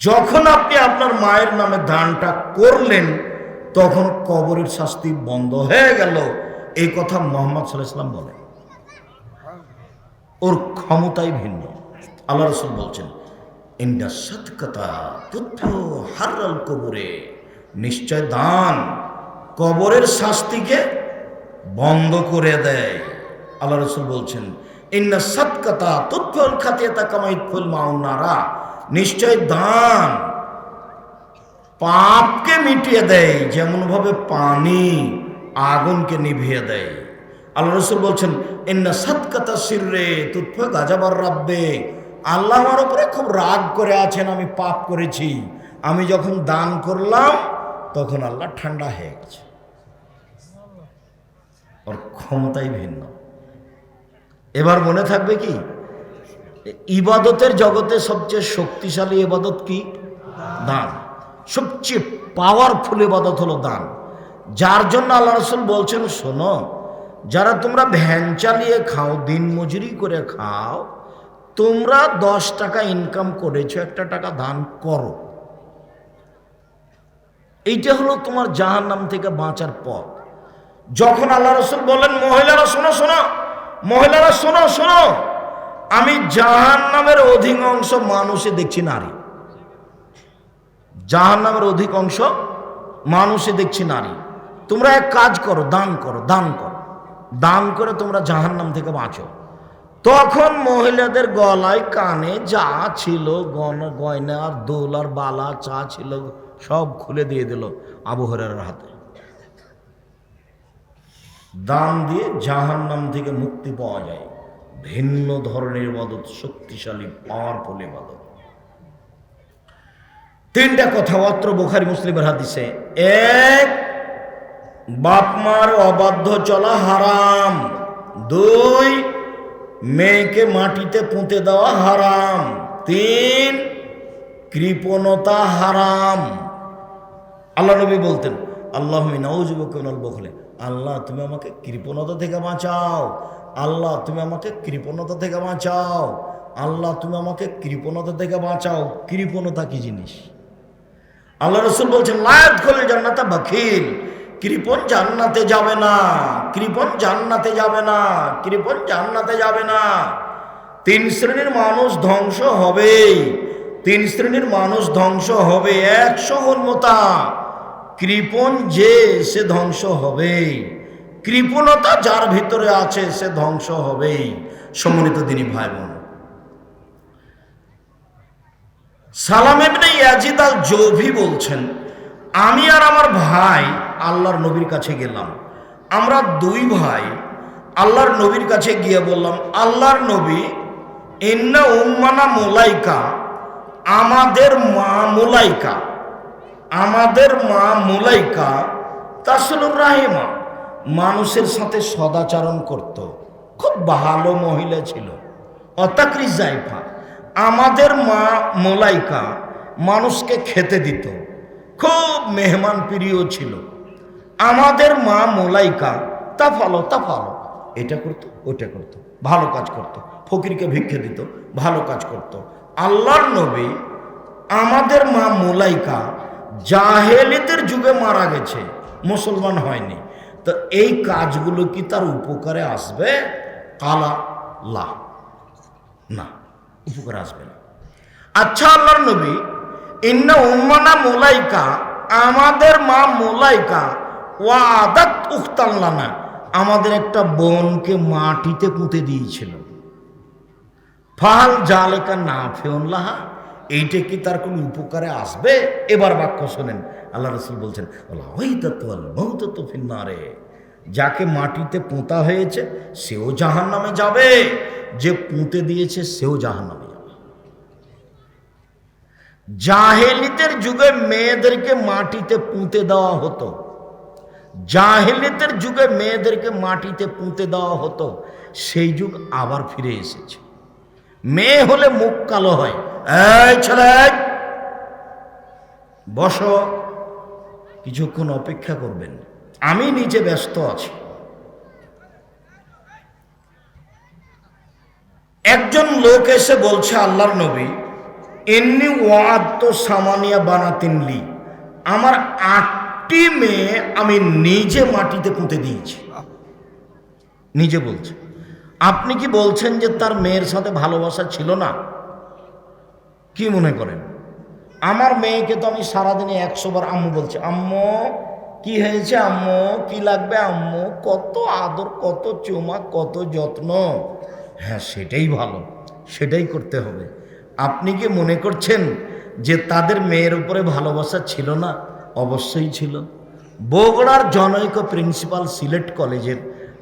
যখন আপনি আপনার মায়ের নামে দানটা করলেন, তখন কবরের শাস্তি বন্ধ হয়ে গেল। এই কথা মোহাম্মদ সাল্লাহাম বলে ওর ক্ষমতাই ভিন্ন। আল্লাহ রসুল বলছেন ইন্ডা সৎকতা পুত্র হারাল কবরে। নিশ্চয় দান কবরের শাস্তিকে বন্ধ করে দেয়। আল্লাহ রসুল বলছেন, ইন্না সৎকতা তুৎফল খাতিয়াতা কামাইত ফুল মাউনারা নিশ্চয় দান। পাপকে মিটিয়ে দেয় যেমন ভাবে পানি আগুনকে নিভিয়ে দেয়। আল্লাহ রসুল বলছেন, ইন্না সৎকতা সিররে তুৎফ গাজাবার রাব্বে। আল্লাহ আমার উপরে খুব রাগ করে আছেন, আমি পাপ করেছি। আমি যখন দান করলাম, তখন আল্লাহ ঠান্ডা হয়ে গেছে। ওর ক্ষমতাই ভিন্ন। এবার মনে থাকবে কি? ইবাদতের জগতে সবচেয়ে শক্তিশালী ইবাদত কি? দান। সবচেয়ে পাওয়ারফুল ইবাদত হলো দান। যার জন্য আল্লাহ রসুল বলছেন, শোনো, যারা তোমরা ভ্যান চালিয়ে খাও, দিন মজুরি করে খাও, তোমরা দশ টাকা ইনকাম করেছ, একটা টাকা দান করো। এইটা হলো তোমার জাহান নাম থেকে বাঁচার পথ। যখন আল্লাহ রসুল বললেন মহিলারা, শোনো শোনো, মহিলারা, শোনো শোনো আমি জাহান নামের অধিকাংশ মানুষে দেখছি নারী। জাহান নামের অধিকাংশ মানুষে দেখছি নারী। তোমরা এক কাজ করো, দান করো দান করো। দান করে তোমরা জাহান নাম থেকে বাঁচো। তখন মহিলাদের গলায় কানে যা ছিল গন গয়না দোল আর বালা চা ছিল, সব খুলে দিয়ে দিল আবহরের হাতে। দান দিয়ে জাহান নাম থেকে মুক্তি পাওয়া যায়। ভিন্ন ধরনের ইবাদত শক্তিশালী পাওয়ারফুল ইবাদত তিনটা কথা অত্র বোখারি মুসলিমের হাদিসে। এক, বাপ মার অবাধ্য চলা হারাম। দুই, মেয়েকে মাটিতে পুঁতে দেওয়া হারাম। তিন, কৃপণতা হারাম। আল্লাহ নবী বলতেন আল্লাহ মিনাউজুবকুল বখলে। আল্লাহ, তুমি আমাকে কৃপণতা থেকে বাঁচাও। আল্লাহ, তুমি আমাকে কৃপণতা থেকে বাঁচাও। আল্লাহ, তুমি আমাকে কৃপণতা থেকে বাঁচাও। কৃপণতা কি জিনিস? আল্লাহ রসুল বলছেন লায়াত খোলে জান্নাতা বাখিল কৃপন জান্নাতে যাবে না। কৃপন জান্নাতে যাবে না। কৃপন জান্নাতে যাবে না। তিন শ্রেণির মানুষ ধ্বংস হবে তিন শ্রেণির মানুষ ধ্বংস হবে একশো মোতা কৃপন যে, সে ধ্বংস হবে কৃপণতা যার ভিতরে আছে, সে ধ্বংস হবেই। সম্মানিত দিনী ভাই বোন সালাম ইয়াজিদ আল জৌভি বলছেন, আমি আর আমার ভাই আল্লাহর নবীর কাছে গেলাম। আমরা দুই ভাই আল্লাহর নবীর কাছে গিয়ে বললাম, আল্লাহর নবী, ইন্না উম্মানা মোলাইকা, আমাদের মা মোলাইকা, আমাদের মা মোলাইকা তাসলুর রাহিমা। মানুষের সাথে সদাচরণ করত। খুব ভালো মহিলা ছিল। অতাকরি জাইফা। আমাদের মা মোলাইকা মানুষকে খেতে দিত। খুব মেহমান প্রিয় ছিল। আমাদের মা মোলাইকা তা ফালো তা ফালো এটা করতো, ওটা করতো। ভালো কাজ করতো। ফকিরকে ভিক্ষে দিত, ভালো কাজ করত। আল্লাহর নবী আমাদের মা মোলাইকা জাহেলিতের যুগে মারা গেছে। মুসলমান হয়নি। তো এই কাজগুলো কি তার উপকারে আসবে? কালা, লা। না, উপকার আসবে না। আচ্ছা আল্লাহর নবী, ইন্না উম্মানা মোলাইকা, আমাদের মা মোলাইকা ওয়া আদাত উখতাল্লানা আমাদের একটা বোনকে মাটিতে পুঁতে দিয়েছিল। ফাল জালেকা না ফেউল্লাহা এইটা কি তার কোনো উপকারে আসবে? এবার বাক্য শোনেন। আল্লাহ রসুল বলছেন ফিন্নারে। যাকে মাটিতে পোঁতা হয়েছে, সেও জাহান নামে যাবে। যে পুঁতে দিয়েছে, সেও জাহান নামে যাবে। জাহেলিতের যুগে মেয়েদেরকে মাটিতে পুঁতে দেওয়া হতো। জাহেলিতের যুগে মেয়েদেরকে মাটিতে পুঁতে দেওয়া হতো। সেই যুগ আবার ফিরে এসেছে। মেয়ে হলে মুখ কালো হয়। এই ছেলে, বস, কিছুক্ষণ অপেক্ষা করবেন। আমি নিজে ব্যস্ত আছি। একজন লোক এসে বলছে, আল্লাহর নবী, এমনি ওয়াদ তো সামানিয়া বানাতিনলি আমার আটটি মেয়ে আমি নিজে মাটিতে পুঁতে দিয়েছি। নিজে বলছে। আপনি কি বলছেন যে তার মেয়ের সাথে ভালোবাসা ছিল না? কি মনে করেন? আমার মেয়েকে তো আমি সারাদিনে একশো বার আম্মু বলছি, আম্মু, কি হয়েছে আম্মু? কি লাগবে আম্মু? কত আদর, কত চুমা, কত যত্ন। হ্যাঁ সেটাই ভালো, সেটাই করতে হবে। আপনি কি মনে করছেন যে তাদের মেয়ের উপরে ভালোবাসা ছিল না? অবশ্যই ছিল। বগুড়ার জনৈক প্রিন্সিপাল সিলেট কলেজের,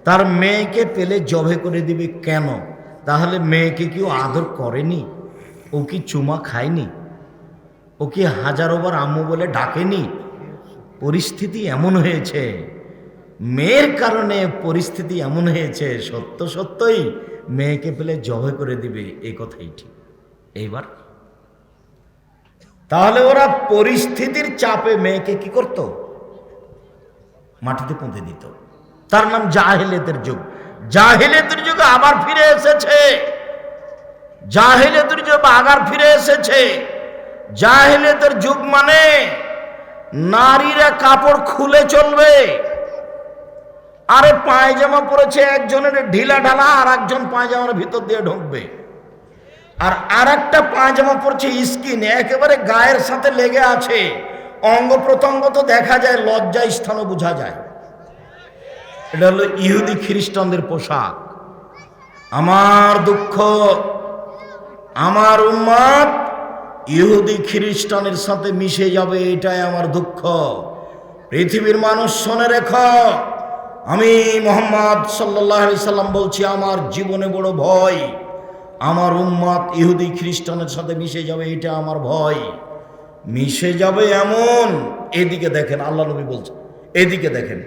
তার মেয়েকে পেলে জবে করে দিবে কেন? তাহলে মেয়েকে কেউ আদর করেনি? ও কি চুমা খায়নি? ও কি হাজারোবার আম্মু বলে ডাকেনি? পরিস্থিতি এমন হয়েছে। মেয়ের কারণে পরিস্থিতি এমন হয়েছে, সত্য সত্যই মেয়েকে পেলে জবে করে দিবে এই কথাই ঠিক। এইবার? তাহলে ওরা পরিস্থিতির চাপে মেয়েকে কি করত? মাটিতে পুঁতে দিত। তার নাম জাহেলেতের যুগ। জাহেলেতের যুগ আবার ফিরে এসেছে। জাহেলেতের যুগ আগার ফিরে এসেছে জাহেলেতের যুগ মানে নারীরা কাপড় খুলে চলবে। আরে পায়জামা পরেছে একজনের ঢিলা ঢালা, আর একজন পায়জামার ভিতর দিয়ে ঢুকবে। আর আর একটা পায়জামা পরছে স্কিন, একেবারে গায়ের সাথে লেগে আছে। অঙ্গ প্রত্যঙ্গ তো দেখা যায়, লজ্জা স্থানও বোঝা যায়। এটা হলো ইহুদি খ্রিস্টানদের পোশাক। আমার দুঃখ আমার উম্মাদ ইহুদি খ্রিস্টানের সাথে মিশে যাবে, এটাই আমার দুঃখ। পৃথিবীর মানুষ শোনে রেখ, আমি মোহাম্মদ সাল্লাহ সাল্লাম বলছি, আমার জীবনে বড় ভয়, আমার উম্মাদ ইহুদি খ্রিস্টানের সাথে মিশে যাবে, এটা আমার ভয়। মিশে যাবে এমন, এদিকে দেখেন, আল্লাহ নবী বলছে, এদিকে দেখেন,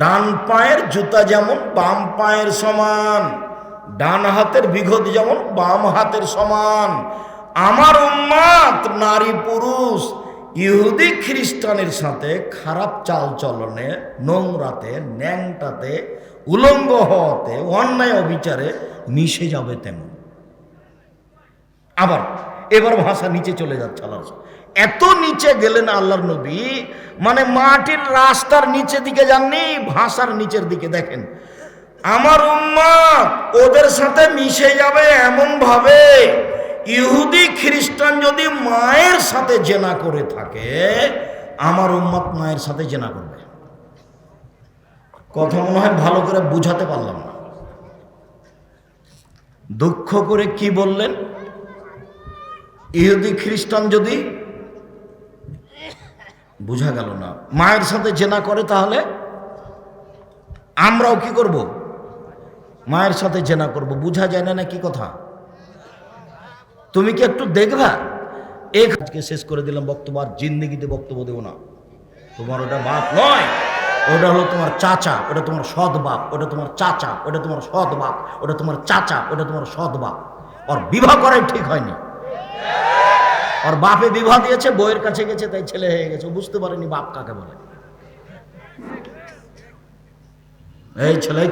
ডান পায়ের জুতা যেমন, বাম পায়ের সমান। ডান হাতের বিঘত যেমন, বাম হাতের সমান। আমার উম্মাত নারী পুরুষ, ইহুদি খ্রিস্টানের সাথে খারাপ চাল চলনে নোংরাতে, ন্যাংটাতে, উলঙ্গ হওয়াতে, অন্যায় অবিচারে মিশে যাবে তেমন। আবার, এবার ভাষা নিচে চলে যাচ্ছে আল্লাহ এত নিচে গেলেন আল্লাহর নবী মানে মাটির রাস্তার নিচে দিকে যাননি, ভাষার নিচের দিকে দেখেন। আমার উম্মাদ ওদের সাথে মিশে যাবে এমন ভাবে ইহুদি, খ্রিস্টান যদি মায়ের সাথে জেনা করে থাকে, আমার উম্মাদ মায়ের সাথে জেনা করবে। কথা মনে হয় ভালো করে বুঝাতে পারলাম না। দুঃখ করে কি বললেন? ইহুদি, খ্রিস্টান যদি বোঝা গেল না, মায়ের সাথে জেনা করে তাহলে আমরাও কি করব? মায়ের সাথে জেনা করব, বুঝা যায় না না কি কথা? তুমি কি একটু দেখবা? এক আজকে শেষ করে দিলাম বক্তব্য, আর জিন্দিগিতে বক্তব্য দেবো না। তোমার ওটা বাপ নয়, ওটা হলো তোমার চাচা, ওটা তোমার সৎ বাপ, ওটা তোমার চাচা, ওটা তোমার সৎ বাপ, ওটা তোমার চাচা, ওটা তোমার সৎ বাপ। ওর বিবাহ করাই ঠিক হয়নি। ওর বাপে বিবাহ দিয়েছে বইয়ের কাছে গেছে, তাই ছেলে হয়ে গেছে। বুঝতে পারেনি বাপ কাকে বলে। এই ছেলে